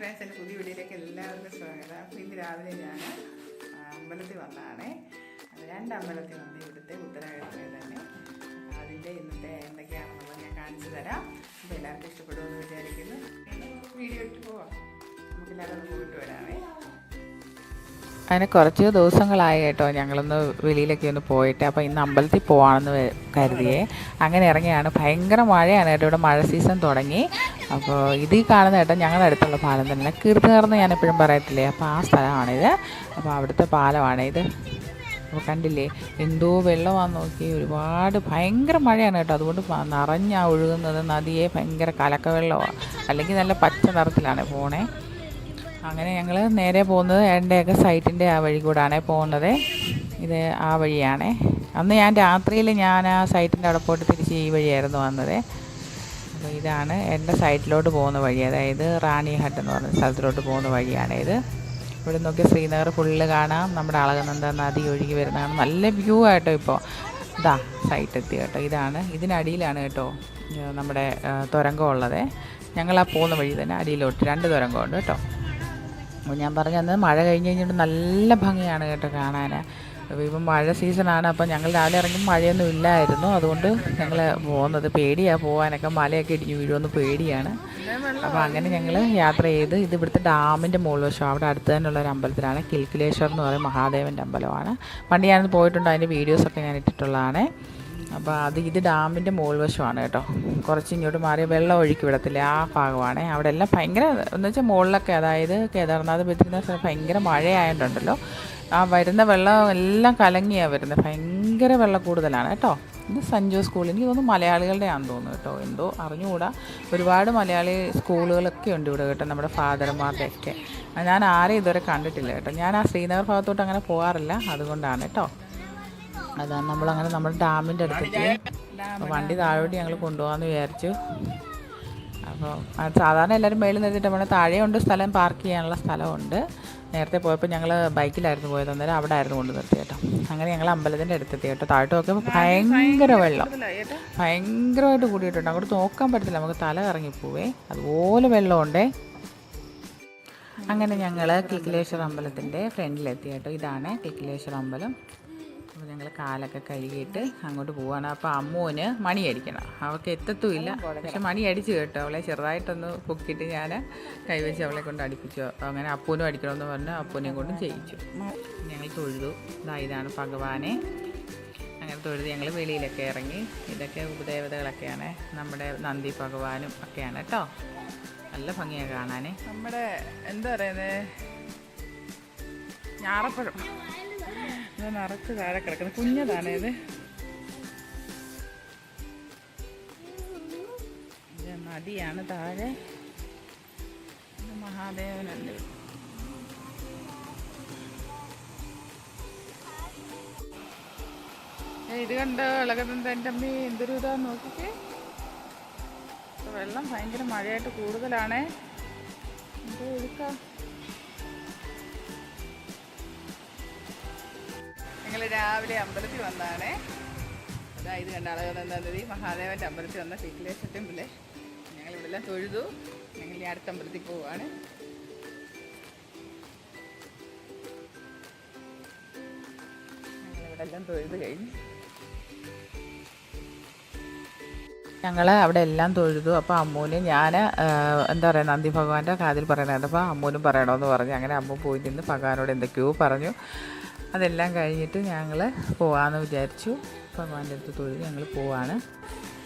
Friends എന്റെ പുതിയ വീഡിയോയിലേക്ക് എല്ലാവർക്കും സ്വാഗതം. അപ്പോൾ ഇന്ന് രാവിലെ ഞാൻ അമ്പലത്തിൽ വന്നതാണേ. രണ്ട് അമ്പലത്തിൽ വന്ന് ഇവിടുത്തെ ഉത്തരാഖണ്ഡിൽ തന്നെ. അതിന്റെ ഇന്നത്തെ എന്തൊക്കെയാണെന്നുള്ളത് ഞാൻ കാണിച്ചു തരാം. അപ്പോൾ എല്ലാവർക്കും ഇഷ്ടപ്പെടുമെന്ന് വിചാരിക്കുന്നു. വീഡിയോ ഇട്ട് പോവാം. നമുക്കെല്ലാവരും പോയിട്ട് വരാമേ അതിന് കുറച്ച് ദിവസങ്ങളായി കേട്ടോ. ഞങ്ങളൊന്ന് വെളിയിലൊക്കെ ഒന്ന് പോയിട്ട്. അപ്പോൾ ഇന്ന് അമ്പലത്തിൽ പോവാണെന്ന് കരുതിയേ. അങ്ങനെ ഇറങ്ങിയാണ്. ഭയങ്കര മഴയാണ് കേട്ടോ. ഇവിടെ മഴ സീസൺ തുടങ്ങി. അപ്പോൾ ഇത് കാണുന്ന കേട്ടോ ഞങ്ങളുടെ അടുത്തുള്ള പാലം തന്നെ. കീർത്തിനേർന്ന് ഞാൻ എപ്പോഴും പറയത്തില്ലേ? അപ്പോൾ ആ സ്ഥലമാണിത്. അപ്പോൾ അവിടുത്തെ പാലമാണ് ഇത്. അപ്പോൾ കണ്ടില്ലേ? എന്തോ വെള്ളമാണ് നോക്കി ഒരുപാട് ഭയങ്കര മഴയാണ് കേട്ടോ. അതുകൊണ്ട് നിറഞ്ഞാണ് നിറഞ്ഞാ ഒഴുകുന്നത്. നദിയെ ഭയങ്കര കലക്ക വെള്ളമാണ് അല്ലെങ്കിൽ നല്ല പച്ച നിറത്തിലാണ് പോണേ. അങ്ങനെ ഞങ്ങൾ നേരെ പോകുന്നത് എന്റെയൊക്കെ സൈറ്റിന്റെ ആ വഴി കൂടാണ് പോകുന്നത്. ഇത് ആ വഴിയാണേ. അന്ന് ഞാൻ രാത്രിയിൽ ഞാൻ ആ സൈറ്റിന്റെ അവിടെ പോയിട്ട് തിരിച്ച് ഈ വഴിയായിരുന്നു വന്നത്. അപ്പോൾ ഇതാണ് എന്റെ സൈറ്റിലോട്ട് പോകുന്ന വഴി. അതായത് റാണി ഹട്ട് എന്ന് പറഞ്ഞ സ്ഥലത്തിലോട്ട് പോകുന്ന വഴിയാണ് ഇത്. ഇവിടെ നോക്കി ശ്രീനഗർ ഫുള്ള് കാണാം. നമ്മുടെ അളകനന്ദ നദി ഒഴുകി വരുന്നതാണ്. നല്ല വ്യൂ ആയിട്ടോ ഇപ്പോൾ ഇതാ സൈറ്റ് എത്തി കേട്ടോ. ഇതാണ്. ഇതിനടിയിലാണ് കേട്ടോ നമ്മുടെ തുരങ്കം ഉള്ളത്. ഞങ്ങൾ ആ പോകുന്ന വഴി തന്നെ അടിയിലോട്ട്. രണ്ട് തുരങ്കമുണ്ട് കേട്ടോ. ഞാൻ പറഞ്ഞു തന്നത് മഴ കഴിഞ്ഞ് കഴിഞ്ഞിട്ട് നല്ല ഭംഗിയാണ് കേട്ടോ കാണാൻ ഇപ്പം മഴ സീസണാണ് അപ്പോൾ ഞങ്ങൾ രാവിലെ ഇറങ്ങി മഴയൊന്നും ഇല്ലായിരുന്നു. അതുകൊണ്ട് ഞങ്ങൾ പോകുന്നത് പേടിയാണ് പോകാനൊക്കെ മലയൊക്കെ ഇടിഞ്ഞ് വീഴുമെന്ന് പേടിയാണ്. അപ്പോൾ അങ്ങനെ ഞങ്ങൾ യാത്ര ചെയ്ത് ഇത് ഇവിടുത്തെ ഡാമിന്റെ മുകളിൽ വശം. അവിടെ അടുത്ത് തന്നെയുള്ള ഒരു അമ്പലത്തിലാണ്. കിൽക്കിലേശ്വർ എന്ന് പറയുന്ന മഹാദേവന്റെ അമ്പലമാണ്. പണ്ട് ഞാനത് പോയിട്ടുണ്ട്? അതിന്റെ വീഡിയോസൊക്കെ ഞാൻ ഇട്ടിട്ടുള്ളതാണ്. അപ്പോൾ അത് ഇത് ഡാമിന്റെ മുകൾ വശമാണ് കേട്ടോ. കുറച്ച് ഇങ്ങോട്ട് മാറി വെള്ളം ഒഴുക്കി വിടത്തില്ലേ ആ ഭാഗമാണ്. അവിടെ എല്ലാം ഭയങ്കര എന്ന് വെച്ചാൽ മുകളിലൊക്കെ അതായത് കേദാർനാഥ് ബദ്രിനാഥ് സ്ഥലം ഭയങ്കര മഴയായതുണ്ടല്ലോ ആ വരുന്ന വെള്ളം എല്ലാം കലങ്ങിയാണ് വരുന്നത്. ഭയങ്കര വെള്ളം കൂടുതലാണ് കേട്ടോ. ഇത് സഞ്ജു സ്കൂൾ എനിക്ക് തോന്നുന്നു മലയാളികളുടെ ആണെന്ന് തോന്നുന്നു കേട്ടോ. എന്തോ അറിഞ്ഞുകൂടാ. ഒരുപാട് മലയാളി സ്കൂളുകളൊക്കെ ഉണ്ട് ഇവിടെ കേട്ടോ നമ്മുടെ ഫാദർമാരുടെയൊക്കെ. ഞാൻ ആരെയും ഇതുവരെ കണ്ടിട്ടില്ല കേട്ടോ. ഞാൻ ആ ശ്രീനഗർ ഭാഗത്തോട്ട് അങ്ങനെ പോകാറില്ല അതുകൊണ്ടാണ് കേട്ടോ. അതാണ് നമ്മളങ്ങനെ നമ്മൾ ഡാമിന്റെ അടുത്തെത്തി അപ്പോൾ വണ്ടി താഴോട്ട് ഞങ്ങൾ കൊണ്ടുപോകാമെന്ന് വിചാരിച്ചു. അപ്പോൾ സാധാരണ എല്ലാവരും മേളിൽ നിർത്തിയിട്ട് നമ്മൾ താഴെയുണ്ട് സ്ഥലം പാർക്ക് ചെയ്യാനുള്ള സ്ഥലമുണ്ട്. നേരത്തെ പോയപ്പോൾ ഞങ്ങൾ ബൈക്കിലായിരുന്നു പോയത് അന്നേരം അവിടെ ആയിരുന്നു കൊണ്ട് നിർത്തി കേട്ടോ അങ്ങനെ ഞങ്ങൾ അമ്പലത്തിന്റെ അടുത്തെത്തി കേട്ടോ താഴോട്ട് നോക്കിയപ്പോൾ ഭയങ്കര വെള്ളം. ഭയങ്കരമായിട്ട് കൂടിയിട്ടുണ്ട്. അങ്ങോട്ട് നോക്കാൻ പറ്റത്തില്ല. നമുക്ക് തല കറങ്ങിപ്പോവേ അതുപോലെ വെള്ളമുണ്ടേ. അങ്ങനെ ഞങ്ങൾ കിക്കിലേശ്വർ അമ്പലത്തിന്റെ ഫ്രണ്ടിലെത്തി കേട്ടോ ഇതാണ് കിക്കിലേശ്വർ അമ്പലം. അപ്പോൾ ഞങ്ങൾ കാലൊക്കെ കഴുകിയിട്ട് അങ്ങോട്ട് പോവാണ്. അപ്പോൾ അമ്മുവിന് മണി അടിക്കണം. അവൾക്ക് എത്തത്തുമില്ല. പക്ഷെ മണി അടിച്ചു കേട്ടോ. അവളെ ചെറുതായിട്ടൊന്ന് പൊക്കിയിട്ട് ഞാൻ കൈവച്ച് അവളെ കൊണ്ട് അടിപ്പിച്ചു. അങ്ങനെ അപ്പൂനും അടിക്കണമെന്ന് പറഞ്ഞ് അപ്പൂനെയും കൊണ്ടും ചെയ്യിച്ചു. ഞങ്ങൾ തൊഴുതു. ഇതാ ഇതാണ് ഭഗവാനെ. അങ്ങനെ തൊഴുത് ഞങ്ങൾ വെളിയിലൊക്കെ ഇറങ്ങി. ഇതൊക്കെ ഉപദേവതകളൊക്കെയാണ്. നമ്മുടെ നന്ദി ഭഗവാനും ഒക്കെയാണ് കേട്ടോ. നല്ല ഭംഗിയാണ് കാണാനേ. നമ്മുടെ എന്താ പറയുന്നത് ഞാറപ്പഴം. ഇത് നിറച്ച് താഴെ കിടക്കുന്നത് കുഞ്ഞതാണ് ഇത്. ഇത് നദിയാണ് താഴെ. മഹാദേവനുണ്ട് ഇത് കണ്ടോ? ഇളകുന്നത് എന്റെ അമ്മ എന്തൊരു ഇതാ നോക്കിക്കേ. വെള്ളം ഭയങ്കര മഴയായിട്ട് കൂടുതലാണേ. എന്തോ എടുക്കാം. രാവിലെ അമ്പലത്തിൽ വന്നതാണേ അതാ ഇത് കണ്ട അളകുന്ന നദി മഹാദേവന്റെ അമ്പലത്തിൽ വന്ന ശിക്ലേശ ടെമ്പിൾ. ഇവിടെല്ലാം തൊഴുതു. ഞങ്ങൾ ഈ അടുത്ത അമ്പലത്തിൽ ഇവിടെ എല്ലാം തൊഴുത് കഴിഞ്ഞു. ഞങ്ങൾ അവിടെ എല്ലാം തൊഴുതു. അപ്പോൾ അമ്മൂന് ഞാൻ എന്താ പറയുക നന്ദി ഭഗവാന്റെ കാതിൽ പറയണത് അപ്പോൾ അമ്മൂനും പറയണമെന്ന് പറഞ്ഞു. അങ്ങനെ അമ്മു പോയി നിന്ന് ഭഗവാനോട് എന്തൊക്കെയോ പറഞ്ഞു. അതെല്ലാം കഴിഞ്ഞിട്ട് ഞങ്ങൾ പോവാമെന്ന് വിചാരിച്ചു. ഭഗവാന്റെ അടുത്ത് തൊഴുത് ഞങ്ങൾ പോവാണ്.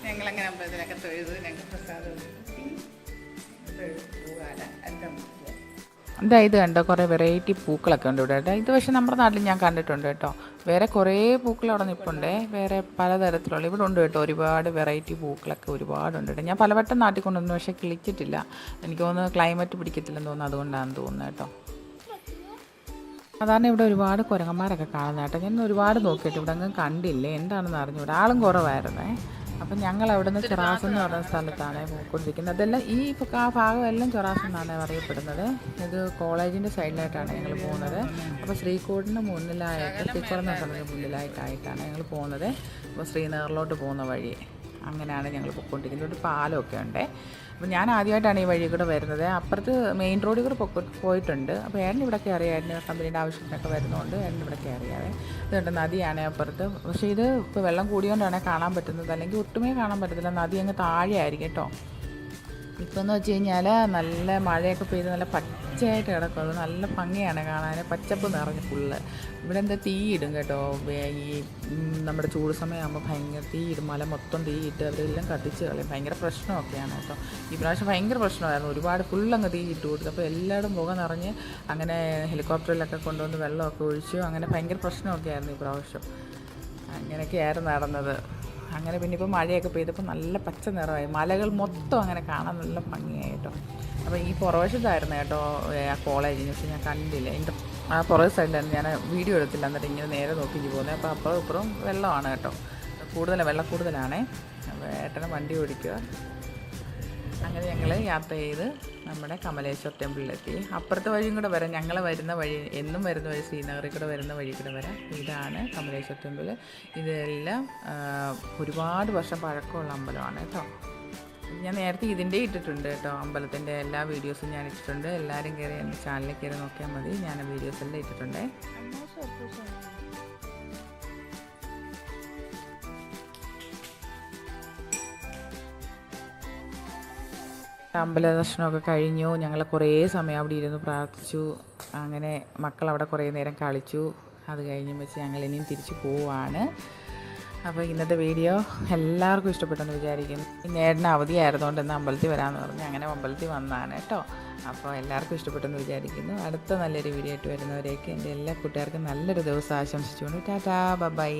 ഞങ്ങളങ്ങനെ അമ്പലത്തിലൊക്കെ തൊഴുതു ഞങ്ങൾ പ്രസാദം എന്താ ഇത് കണ്ടോ കുറേ വെറൈറ്റി പൂക്കളൊക്കെ ഉണ്ട് ഇവിടെ. കേട്ടോ ഇത് പക്ഷേ നമ്മുടെ നാട്ടിൽ ഞാൻ കണ്ടിട്ടുണ്ട് കേട്ടോ. വേറെ കുറേ പൂക്കൾ അവിടെ നിൽപ്പുണ്ടേ വേറെ പലതരത്തിലുള്ള ഇവിടെ ഉണ്ട് കേട്ടോ. ഒരുപാട് വെറൈറ്റി പൂക്കളൊക്കെ ഒരുപാടുണ്ട് കേട്ടോ. ഞാൻ പലവട്ടം നാട്ടിൽ കൊണ്ടുവന്നു പക്ഷേ കിളിച്ചിട്ടില്ല. എനിക്ക് തോന്നുന്നു ക്ലൈമറ്റ് പിടിക്കത്തില്ലെന്ന് തോന്നുന്നു. അതുകൊണ്ടാണെന്ന് തോന്നുന്നു കേട്ടോ. സാധാരണ ഇവിടെ ഒരുപാട് കുരങ്ങന്മാരൊക്കെ കാണുന്ന കേട്ടോ. ഞാൻ ഒരുപാട് നോക്കിയിട്ട് ഇവിടെ അങ്ങ് കണ്ടില്ലേ? എന്താണെന്ന് അറിഞ്ഞു ആളും കുറവായിരുന്നേ. അപ്പം ഞങ്ങൾ അവിടെ നിന്ന് ചൊറാസ് എന്ന് പറയുന്ന സ്ഥലത്താണ് പോയിക്കൊണ്ടിരിക്കുന്നത്. അതെല്ലാം ഈ ആ ഭാഗം എല്ലാം ചൊറാസ് എന്നാണ് അറിയപ്പെടുന്നത്. ഇത് കോളേജിന്റെ സൈഡിലായിട്ടാണ് ഞങ്ങൾ പോകുന്നത്. അപ്പോൾ ശ്രീകോടിന്റെ മുന്നിലായിട്ട് എന്ന സ്ഥലത്തിന് മുന്നിലായിട്ടായിട്ടാണ് ഞങ്ങൾ പോകുന്നത്. അപ്പോൾ ശ്രീനഗറിലോട്ട് പോകുന്ന വഴി. അങ്ങനെയാണ് ഞങ്ങൾ പൊയ്ക്കൊണ്ടിരിക്കുന്നത് ഒരു പാലമൊക്കെ ഉണ്ട്. അപ്പോൾ ഞാൻ ആദ്യമായിട്ടാണ് ഈ വഴി കൂടെ വരുന്നത്. അപ്പുറത്ത് മെയിൻ റോഡിൽ കൂടെ പോയിട്ടുണ്ട്. അപ്പോൾ ഏട്ടൻ ഇവിടെ കയറിയ കമ്പനിയുടെ ആവശ്യത്തിനൊക്കെ വരുന്നതുകൊണ്ട് ഏട്ടൻ ഇവിടെ കയറിയാവേ ഇതുണ്ട് നദിയാണ് അപ്പുറത്ത്. പക്ഷേ ഇത് ഇപ്പോൾ വെള്ളം കൂടിയോണ്ടാണ് കാണാൻ പറ്റുന്നത്. അല്ലെങ്കിൽ ഒട്ടുമേ കാണാൻ പറ്റത്തില്ല. നദി അങ്ങ് താഴെ ആയിരിക്കും കേട്ടോ. ഇപ്പം എന്ന് വെച്ച് കഴിഞ്ഞാൽ നല്ല മഴയൊക്കെ പെയ്ത് നല്ല പച്ചയായിട്ട് കിടക്കുള്ളൂ നല്ല ഭംഗിയാണ് കാണാൻ. പച്ചപ്പ് നിറഞ്ഞ് ഫുള്ള് ഇവിടെ എന്താ തീയിടും കേട്ടോ. ഈ നമ്മുടെ ചൂട് സമയമാകുമ്പോൾ ഭയങ്കര തീയിടും മല മൊത്തം തീയിട്ട് അവരെല്ലാം കത്തിച്ച് കളയും. ഭയങ്കര പ്രശ്നമൊക്കെയാണ് കേട്ടോ. ഈ പ്രാവശ്യം ഭയങ്കര പ്രശ്നമായിരുന്നു. ഒരുപാട് ഫുള്ളങ്ങ് തീ ഇട്ട് കൊടുത്തു. അപ്പോൾ എല്ലായിടും പുക നിറഞ്ഞ് അങ്ങനെ ഹെലികോപ്റ്ററിലൊക്കെ കൊണ്ടുവന്ന് വെള്ളമൊക്കെ ഒഴിച്ചു അങ്ങനെ ഭയങ്കര പ്രശ്നമൊക്കെ ആയിരുന്നു ഈ പ്രാവശ്യം. അങ്ങനെയൊക്കെയായിരുന്നു നടന്നത്. അങ്ങനെ പിന്നെ ഇപ്പോൾ മഴയൊക്കെ പെയ്തപ്പോൾ നല്ല പച്ച നിറമായി. മലകൾ മൊത്തം അങ്ങനെ കാണാൻ നല്ല ഭംഗിയായി കേട്ടോ അപ്പോൾ ഈ പുറവശത്തായിരുന്നു കേട്ടോ ആ കോളേജിന് പക്ഷെ ഞാൻ കണ്ടില്ല. എന്റെ ആ പുറകെ സൈഡിലായിരുന്നു ഞാൻ വീഡിയോ എടുത്തില്ല. എന്നിട്ട് ഇങ്ങനെ നേരെ നോക്കി പോകുന്നത് അപ്പോൾ അപ്പുറം ഇപ്പുറം വെള്ളമാണ് കേട്ടോ. കൂടുതലാണ് വെള്ളം കൂടുതലാണേ. ഏട്ടനെ വണ്ടി ഓടിക്കുക അങ്ങനെ ഞങ്ങൾ യാത്ര ചെയ്ത് നമ്മുടെ കമലേശ്വർ ടെമ്പിളിലെത്തി. അപ്പുറത്തെ വഴിയും കൂടെ വരാം. ഞങ്ങൾ വരുന്ന വഴി എന്നും വരുന്ന വഴി ശ്രീനഗറിൽ കൂടെ വരുന്ന വഴി കൂടെ വരാം. ഇതാണ് കമലേശ്വർ ടെമ്പിൾ ഇതെല്ലാം ഒരുപാട് വർഷം പഴക്കമുള്ള അമ്പലമാണ് കേട്ടോ. ഞാൻ നേരത്തെ ഇതിന്റെ ഇട്ടിട്ടുണ്ട് കേട്ടോ. അമ്പലത്തിന്റെ എല്ലാ വീഡിയോസും ഞാൻ ഇട്ടിട്ടുണ്ട്. എല്ലാവരും കയറി എന്റെ ചാനലിൽ കയറി നോക്കിയാൽ മതി. ഞാൻ വീഡിയോസ് എല്ലാം ഇട്ടിട്ടുണ്ടേ അമ്പല ദർശനമൊക്കെ കഴിഞ്ഞു. ഞങ്ങൾ കുറേ സമയം അവിടെ ഇരുന്ന് പ്രാർത്ഥിച്ചു. അങ്ങനെ മക്കൾ അവിടെ കുറേ നേരം കളിച്ചു. അത് കഴിഞ്ഞ് വെച്ച് ഞങ്ങൾ ഇനിയും തിരിച്ചു പോവാണ്. അപ്പോൾ ഇന്നത്തെ വീഡിയോ എല്ലാവർക്കും ഇഷ്ടപ്പെട്ടെന്ന് വിചാരിക്കുന്നു. നേരിന് അവധിയായിരുന്നുകൊണ്ട് ഇന്ന് അമ്പലത്തിൽ വരാമെന്ന് പറഞ്ഞ് അങ്ങനെ അമ്പലത്തിൽ വന്നതാണ് കേട്ടോ. അപ്പോൾ എല്ലാവർക്കും ഇഷ്ടപ്പെട്ടെന്ന് വിചാരിക്കുന്നു. അടുത്ത നല്ലൊരു വീഡിയോ ആയിട്ട് വരുന്നവരേക്ക് എന്റെ എല്ലാ കൂട്ടുകാർക്കും നല്ലൊരു ദിവസം ആശംസിച്ചുകൊണ്ട് ടാറ്റാ ബൈ